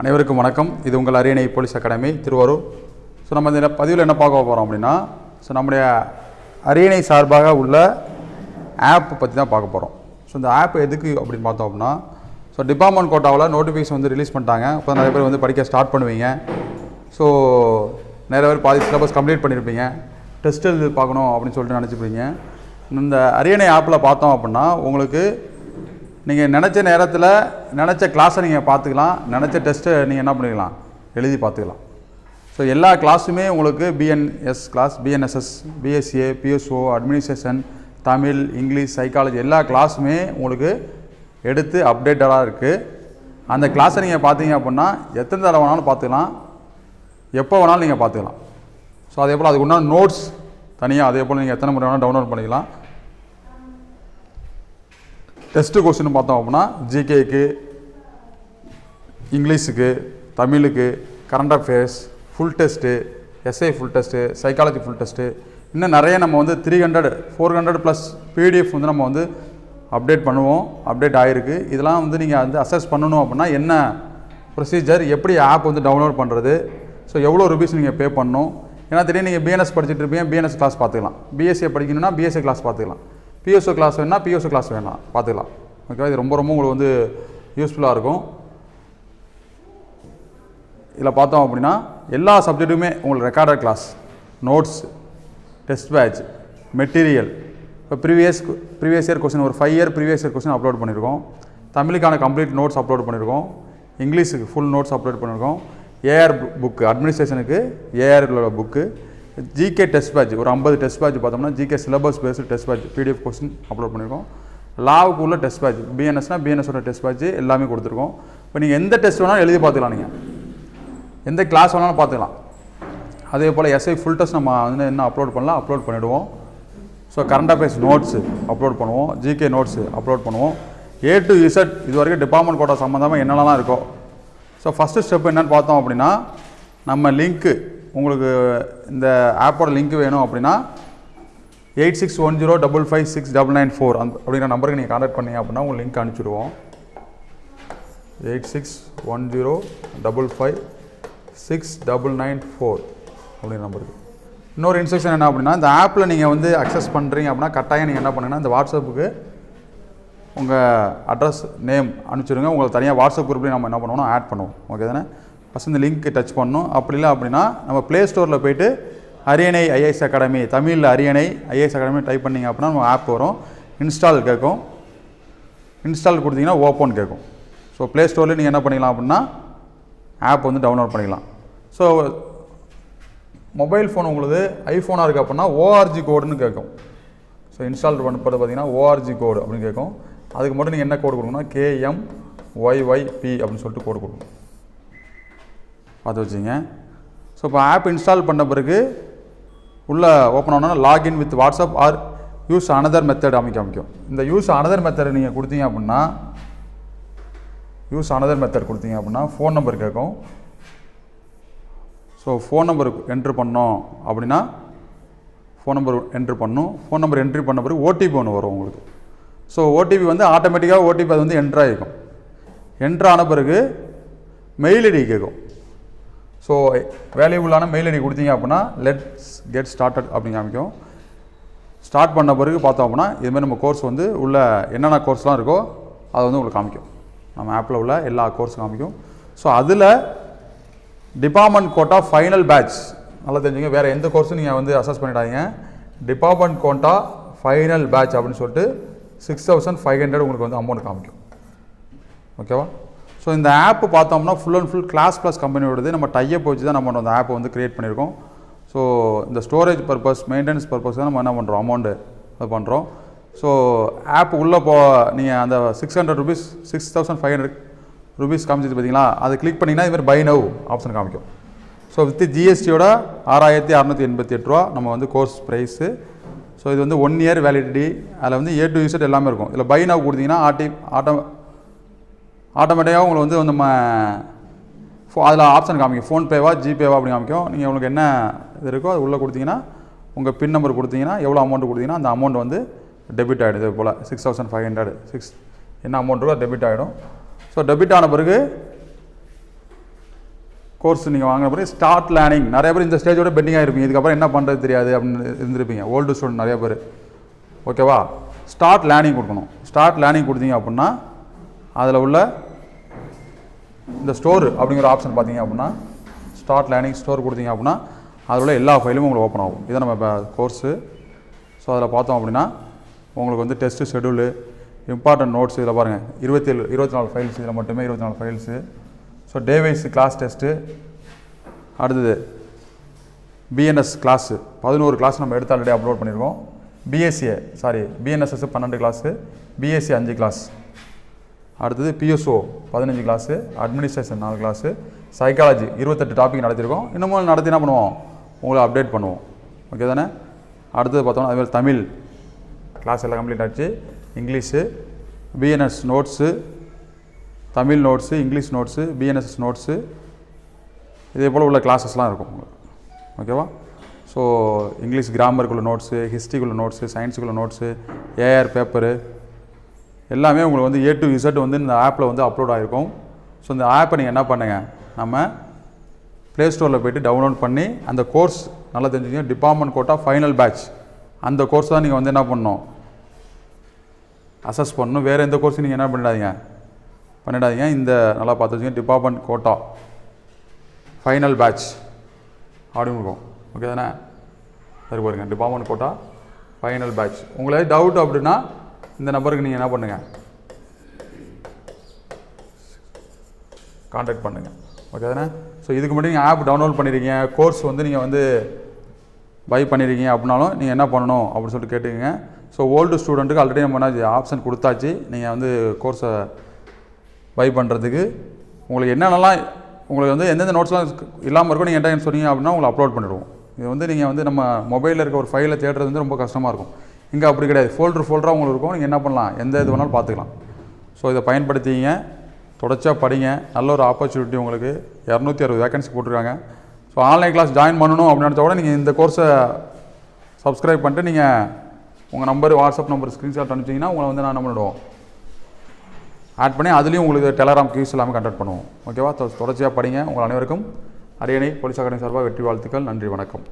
அனைவருக்கும் வணக்கம். இது உங்கள் அரியணை போலீஸ் அகாடமி திருவாரூர். ஸோ நம்ம இந்த பதிவில் என்ன பார்க்க போகிறோம் அப்படின்னா ஸோ நம்முடைய அரியணை சார்பாக உள்ள ஆப் பற்றி தான் பார்க்க போகிறோம் ஸோ இந்த ஆப் எதுக்கு அப்படின்னு பார்த்தோம் அப்படின்னா ஸோ டிபார்ட்மெண்ட் கோட்டாவில் நோட்டிஃபிகேஷன் வந்து ரிலீஸ் பண்ணிட்டாங்க. இப்போ நிறைய பேர் வந்து படிக்க ஸ்டார்ட் பண்ணுவீங்க. ஸோ நிறைய பேர் பாதி சிலபஸ் கம்ப்ளீட் பண்ணியிருப்பீங்க டெஸ்ட் எழுதி பார்க்கணும் அப்படின்னு சொல்லிட்டு நினச்சிப்பீங்க. இந்த அரியணை ஆப்பில் பார்த்தோம் அப்படின்னா உங்களுக்கு நீங்கள் நினச்ச நேரத்தில் நினச்ச கிளாஸை நீங்கள் பார்த்துக்கலாம். நினச்ச டெஸ்ட்டை நீங்கள் என்ன பண்ணிக்கலாம்? எழுதி பார்த்துக்கலாம். ஸோ எல்லா கிளாஸுமே உங்களுக்கு BNS class BNSS BSCA BSO administration Tamil English psychology எல்லா கிளாஸுமே உங்களுக்கு எடுத்து அப்டேட்டடாக இருக்குது அந்த கிளாஸை நீங்கள் பார்த்தீங்க அப்படின்னா எத்தனை தடவை வேணாலும் பார்த்துக்கலாம். எப்போ வேணாலும் நீங்கள் பார்த்துக்கலாம். ஸோ அதே போல் அதுக்கு உண்டான நோட்ஸ் தனியாக அதே போல் நீங்கள் எத்தனை முறை வேணாலும் டவுன்லோட் பண்ணிக்கலாம். டெஸ்ட்டு கொஸ்டின் பார்த்தோம் அப்படின்னா ஜிகேக்கு இங்கிலீஷுக்கு தமிழுக்கு current affairs full test SI full test psychology full test இன்னும் நிறைய நம்ம வந்து three hundred four hundred plus PDF வந்து நம்ம வந்து அப்டேட் பண்ணுவோம் அப்டேட் ஆகிருக்கு இதெல்லாம் வந்து நீங்கள் வந்து அசஸ் பண்ணணும் அப்படின்னா என்ன ப்ரொசீஜர் எப்படி ஆப் வந்து டவுன்லோட் பண்ணுறது ஸோ எவ்வளோ ருபீஸ் நீங்கள் பே பண்ணணும்? ஏன்னா திடீர்னு நீங்கள் பிஎன்எஸ் படிச்சுட்டு இருப்பீங்க பிஎன்எஸ் கிளாஸ் பார்த்துக்கலாம். பிஎஸ்சி படிக்கணும்னா பிஎஸ்சி கிளாஸ் பார்த்துக்கலாம். பிஎஸ்ஓ கிளாஸ் வேணால் பிஎஸ்ஓ கிளாஸ் வேணாம். பார்த்துக்கலாம். ஓகேவா இது ரொம்ப ரொம்ப உங்களுக்கு வந்து யூஸ்ஃபுல்லாக இருக்கும். இதில் பார்த்தோம் அப்படின்னா எல்லா சப்ஜெக்ட்டுமே உங்களுக்கு recorded class notes test batch material இப்போ ப்ரீவியஸ் ப்ரீவியஸ் இயர் கொஸ்டின் ஒரு five year previous year question upload பண்ணியிருக்கோம். தமிழுக்கான கம்ப்ளீட் நோட்ஸ் அப்லோட் பண்ணியிருக்கோம். இங்கிலீஷுக்கு ஃபுல் நோட்ஸ் அப்லோட் பண்ணியிருக்கோம். AR book அட்மினிஸ்ட்ரேஷனுக்கு AR book GK test batch ஒரு ஐம்பது டெஸ்ட் பேட்ச் பார்த்தோம்னா GK syllabus based test batch PDF question upload பண்ணியிருக்கோம் லாவுக்கு உள்ள டெஸ்ட் பேட்ச் பிஎன்எஸ்னால் பிஎன்எஸோட டெஸ்ட் பேட்ச் எல்லாமே கொடுத்துருக்கோம். இப்போ நீங்கள் எந்த டெஸ்ட் வேணாலும் எழுதி பார்த்துக்கலாம் நீங்கள் எந்த கிளாஸ் வேணாலும் பார்த்துக்கலாம். அதே போல் எஸ்ஐ ஃபுல் டெஸ்ட் நம்ம வந்து என்ன அப்லோட் பண்ணலாம்? அப்லோட் பண்ணிவிடுவோம் so current affairs notes upload பண்ணுவோம். ஜிகே நோட்ஸு அப்லோட் பண்ணுவோம். ஏ டு இசட் இது வரைக்கும் டிபார்ட்மெண்ட் கோட்டா சம்மந்தமாக என்னென்னலாம் இருக்கோ. ஸோ ஃபஸ்ட்டு ஸ்டெப் என்னென்னு பார்த்தோம் அப்படின்னா நம்ம லிங்க்கு உங்களுக்கு இந்த ஆப்போட லிங்க் வேணும் அப்படின்னா eight six one zero double five six double nine four அந்த அப்படிங்கிற நம்பருக்கு நீங்கள் காண்டாக்ட் பண்ணீங்க அப்படின்னா உங்களுக்கு link அனுப்பிச்சிடுவோம். Eight six one zero double five six double nine four அப்படிங்கிற நம்பருக்கு. இன்னொரு இன்ஸ்ட்ரக்ஷன் என்ன அப்படின்னா இந்த ஆப்பில் நீங்கள் வந்து அக்சஸ் பண்ணுறீங்க அப்படின்னா கட்டாயம் நீங்கள் என்ன பண்ணுங்கன்னா இந்த வாட்ஸ்அப்புக்கு உங்கள் அட்ரஸ் நேம் அனுப்பிச்சிடுங்க. உங்களுக்கு தனியாக வாட்ஸ்அப் குரூப்லேயும் நம்ம என்ன பண்ணுவோம்னா ஆட் பண்ணுவோம். ஓகே தானே? ஃபஸ்ட் இந்த லிங்க் டச் பண்ணணும். அப்படி இல்லை அப்படின்னா நம்ம ப்ளே ஸ்டோரில் போயிட்டு அரியணை ஐஏஎஸ் அகாடமி தமிழில் அரியணை ஐஏஎஸ் அகாடமி டைப் பண்ணிங்க அப்படின்னா நம்ம ஆப் வரும். இன்ஸ்டால் கேட்கும் இன்ஸ்டால் கொடுத்தீங்கன்னா ஓப்பன் கேட்கும் ஸோ ப்ளே ஸ்டோர்லேயே நீங்கள் என்ன பண்ணிக்கலாம் அப்படின்னா ஆப் வந்து டவுன்லோட் பண்ணிக்கலாம். ஸோ மொபைல் ஃபோன் உங்களுக்கு ஐஃபோனாக இருக்குது அப்படின்னா ஓஆர்ஜி கோடுன்னு கேட்கும் ஸோ இன்ஸ்டால் பண்ண பார்த்தீங்கன்னா ஓஆர்ஜி கோடு அப்படின்னு கேட்கும் அதுக்கு மட்டும் நீங்கள் என்ன கோடு கொடுக்கணும்னா கேஎம் ஒய்ஒய்பி அப்படின்னு சொல்லிட்டு கோடு கொடுக்கணும். பார்த்து வச்சுங்க ஸோ இப்போ ஆப் இன்ஸ்டால் பண்ண பிறகு உள்ளே open ஆனோன்னா login with WhatsApp or use another method அமைக்க அமைக்கும். இந்த யூஸ் அனதர் மெத்தட் நீங்கள் கொடுத்தீங்க அப்படின்னா யூஸ் அனதர் மெத்தட் கொடுத்தீங்க அப்படின்னா ஃபோன் நம்பர் கேட்கும். ஸோ ஃபோன் நம்பர் என்ட்ரு பண்ணோம் அப்படின்னா ஃபோன் நம்பர் என்ட்ரு பண்ணும். ஃபோன் நம்பர் என்ட்ரி பண்ண பிறகு ஓடிபி ஒன்று வரும் உங்களுக்கு. ஸோ ஓடிபி வந்து ஆட்டோமேட்டிக்காக ஓடிபி அது வந்து என்ட்ரு ஆகிருக்கும் என்ட்ரு ஆன பிறகு மெயில் ஐடி கேட்கும். ஸோ வேல்யூபுல்லான மெயில் ஐடி கொடுத்தீங்க அப்படின்னா லெட்ஸ் கெட் ஸ்டார்டட் அப்படின்னு காமிக்கும். ஸ்டார்ட் பண்ண பிறகு பார்த்தோம் அப்படின்னா இதுமாதிரி நம்ம கோர்ஸ் வந்து உள்ள என்னென்ன கோர்ஸ்லாம் இருக்கோ அதை வந்து உங்களுக்கு காமிக்கும். நம்ம ஆப்பில் உள்ள எல்லா கோர்ஸும் காமிக்கும். ஸோ அதில் டிபார்ட்மெண்ட் கோட்டா ஃபைனல் பேட்ச் நல்லா தெரிஞ்சுங்க வேறு எந்த கோர்ஸும் நீங்கள் வந்து அசஸ் பண்ணிடாதீங்க. டிபார்ட்மெண்ட் கோட்டா ஃபைனல் பேட்ச் அப்படின்னு சொல்லிட்டு சிக்ஸ் தௌசண்ட் ஃபைவ் ஹண்ட்ரட் உங்களுக்கு வந்து அமௌண்ட் காமிக்கும். ஓகேவா ஸோ இந்த ஆப் பார்த்தோம்னா full and full class plus கம்பெனியோடது நம்ம டையப் வச்சு தான் நம்ம அந்த ஆப்பை வந்து க்ரியேட் பண்ணியிருக்கோம் ஸோ இந்த ஸ்டோரேஜ் பர்பஸ் மெயின்டெனன்ஸ் பர்பஸ் தான் நம்ம என்ன பண்ணுறோம் அமௌண்ட்டு இது பண்ணுறோம் ஸோ ஆப் உள்ளே போ நீங்கள் அந்த six hundred rupees six thousand five hundred rupees காமிச்சிது பார்த்தீங்களா அது கிளிக் பண்ணிங்கன்னா இது மாதிரி பை நவ் ஆப்ஷன் காமிக்கும். ஸோ வித் ஜிஎஸ்டியோட ஆறாயிரத்தி அறநூற்றி எண்பத்தி எட்டு ரூபா நம்ம வந்து கோர்ஸ் ப்ரைஸு ஸோ இது வந்து ஒன் இயர் வேலிடிட்டி அதில் வந்து ஏ டு யூசட் எல்லாமே இருக்கும். இதில் பை நவ் கொடுத்தீங்கன்னா ஆட்டி ஆட்டோ ஆட்டோமேட்டிக்காக உங்களுக்கு வந்து நம்ம ஃபோ அதில் ஆப்ஷன் காமிக்கும். ஃபோன்பேவா ஜிபேவா அப்படி காமிக்கும். நீங்கள் உங்களுக்கு என்ன இது இருக்கோ அது உள்ளே கொடுத்தீங்கன்னா உங்கள் பின் நம்பர் கொடுத்தீங்கன்னா எவ்வளோ அமௌண்ட் கொடுத்தீங்கன்னா அந்த அமௌண்ட் வந்து டெபிட் ஆகிடும் இது போல் six thousand five hundred six என்ன அமௌண்ட் இருக்கோ டெபிட் ஆகிடும் ஸோ டெபிட் ஆன பிறகு கோர்ஸ் நீங்கள் வாங்கின பிறகு ஸ்டார்ட் லேர்னிங் நிறைய பேர் இந்த ஸ்டேஜோட பெண்டிங்காக இருப்பீங்க இதுக்கப்புறம் என்ன பண்ணுறது தெரியாது அப்படின்னு இருந்திருப்பீங்க. ஓல்டு ஸ்டூடெண்ட் நிறைய பேர். ஓகேவா ஸ்டார்ட் லேர்னிங் கொடுக்கணும். ஸ்டார்ட் லேர்னிங் கொடுத்தீங்க அப்படின்னா அதில் உள்ள இந்த ஸ்டோர் அப்படிங்கிற ஆப்ஷன் பார்த்தீங்க அப்படின்னா ஸ்டார்ட் லேர்னிங் ஸ்டோர் கொடுத்தீங்க அப்படின்னா அதில் உள்ள எல்லா ஃபைலும் உங்களுக்கு ஓப்பன் ஆகும். இதை நம்ம இப்போ கோர்ஸு ஸோ அதில் பார்த்தோம் அப்படின்னா உங்களுக்கு வந்து டெஸ்ட்டு ஷெடியூலு இம்பார்ட்டன்ட் நோட்ஸ் இதில் பாருங்கள் இருபத்தேழு இருபத்தி நாலு ஃபைல்ஸ் இதில் மட்டுமே இருபத்தி நாலு files so day wise class test அடுத்தது பிஎன்எஸ் கிளாஸு பதினோரு கிளாஸ் நம்ம எடுத்து ஆல்ரெடி அப்லோட் பண்ணியிருக்கோம் பிஎஸ்சிஏ சாரி பிஎன்எஸ்எஸ் பன்னெண்டு கிளாஸு பிஎஸ்சி அஞ்சு கிளாஸ் அடுத்தது பிஎஸ்ஓ பதினஞ்சு கிளாஸு அட்மினிஸ்ட்ரேஷன் நாலு கிளாஸு சைக்காலஜி இருபத்தெட்டு டாபிக் நடத்திருக்கோம். இன்னமும் நடத்தி என்ன பண்ணுவோம்? உங்களை அப்டேட் பண்ணுவோம். ஓகே தானே? அடுத்தது பார்த்தோம்னா அதுமாதிரி தமிழ் கிளாஸ் எல்லாம் கம்ப்ளீட் ஆச்சு. English BNS notes Tamil notes English notes BNSS notes இதே போல் உள்ள கிளாஸஸ்லாம் இருக்கும் உங்களுக்கு. ஓகேவா ஸோ இங்கிலீஷ் கிராமருக்குள்ள நோட்ஸு ஹிஸ்ட்ரிக்குள்ள நோட்ஸு சயின்ஸுக்குள்ள நோட்ஸு ஏஆர் பேப்பரு எல்லாமே உங்களுக்கு வந்து ஏ டு இசட் வந்து இந்த ஆப்பில் வந்து அப்லோட் ஆகிருக்கும் ஸோ இந்த ஆப்பை நீங்கள் என்ன பண்ணுங்கள் நம்ம ப்ளே ஸ்டோரில் போயிட்டு டவுன்லோட் பண்ணி அந்த கோர்ஸ் நல்லா தெரிஞ்சுங்க டிபார்ட்மெண்ட் கோட்டா ஃபைனல் பேட்ச் அந்த கோர்ஸ் தான் நீங்கள் வந்து என்ன பண்ணணும்? அசஸ் பண்ணணும். வேறு எந்த கோர்ஸும் நீங்கள் என்ன பண்ணிடாதீங்க? பண்ணிடாதீங்க. இந்த நல்லா பார்த்து வச்சுங்க டிபார்ட்மெண்ட் கோட்டா ஃபைனல் பேட்ச் அப்படின்னு இருக்கும் ஓகே தானே? சரி பாருங்க. டிபார்ட்மெண்ட் கோட்டா ஃபைனல் பேட்ச் உங்களுக்கு டவுட் அப்படின்னா இந்த நம்பருக்கு நீங்கள் என்ன பண்ணுங்கள் காண்டாக்ட் பண்ணுங்கள் ஓகே தானே? ஸோ இதுக்கு மட்டும் நீங்கள் ஆப் டவுன்லோட் பண்ணியிருக்கீங்க கோர்ஸ் வந்து நீங்கள் வந்து பை பண்ணியிருக்கீங்க அப்படின்னாலும் நீங்கள் என்ன பண்ணணும் அப்படின்னு சொல்லிட்டு கேட்டுக்கங்க. ஸோ ஓல்டு ஸ்டூடெண்ட்டுக்கு ஆல்ரெடி நம்ம என்ன ஆப்ஷன் கொடுத்தாச்சு. நீங்கள் வந்து கோர்ஸை பை பண்ணுறதுக்கு உங்களுக்கு என்னென்னலாம் உங்களுக்கு வந்து எந்தெந்த நோட்ஸ்லாம் இல்லாமல் இருக்கோ நீங்கள் என்ன சொன்னீங்க அப்படின்னா உங்களை அப்லோட் பண்ணிடுவோம். இது வந்து நீங்கள் வந்து நம்ம மொபைலில் இருக்க ஒரு ஃபைலை தேடுறது வந்து ரொம்ப கஷ்டமாக இருக்கும். இங்கே அப்படி கிடையாது. ஃபோல்டர் ஃபோல்டராக உங்களுக்கு இருக்கும். நீங்கள் என்ன பண்ணலாம்? எந்த இது வேணாலும் பார்த்துக்கலாம். ஸோ இதை பயன்படுத்திங்க தொடர்ச்சியாக படிங்க. நல்ல ஒரு ஆப்பர்ச்சுனிட்டி உங்களுக்கு. இரநூத்தி அறுபது வேகன்சி போட்டிருக்காங்க. ஸோ ஆன்லைன் கிளாஸ் ஜாயின் பண்ணணும் அப்படின்னு நினச்ச கூட நீங்கள் இந்த கோர்ஸை சப்ஸ்கிரைப் பண்ணிட்டு நீங்கள் உங்கள் நம்பர் வாட்ஸ்அப் நம்பர் ஸ்க்ரீன்ஷாட் அனுப்பிச்சிங்கன்னா உங்களை வந்து நான் என்ன பண்ணிவிடுவோம் ஆட் பண்ணி அதுலேயும் உங்களுக்கு டெலகிராம் கியூஸ் எல்லாமே கண்டக்ட் பண்ணுவோம். ஓகேவா தொடர்ச்சியாக படிங்க. உங்கள் அனைவருக்கும் அரியணை போலீஸ் அகாடமி சார்பாக வெற்றி வாழ்த்துக்கள். நன்றி வணக்கம்.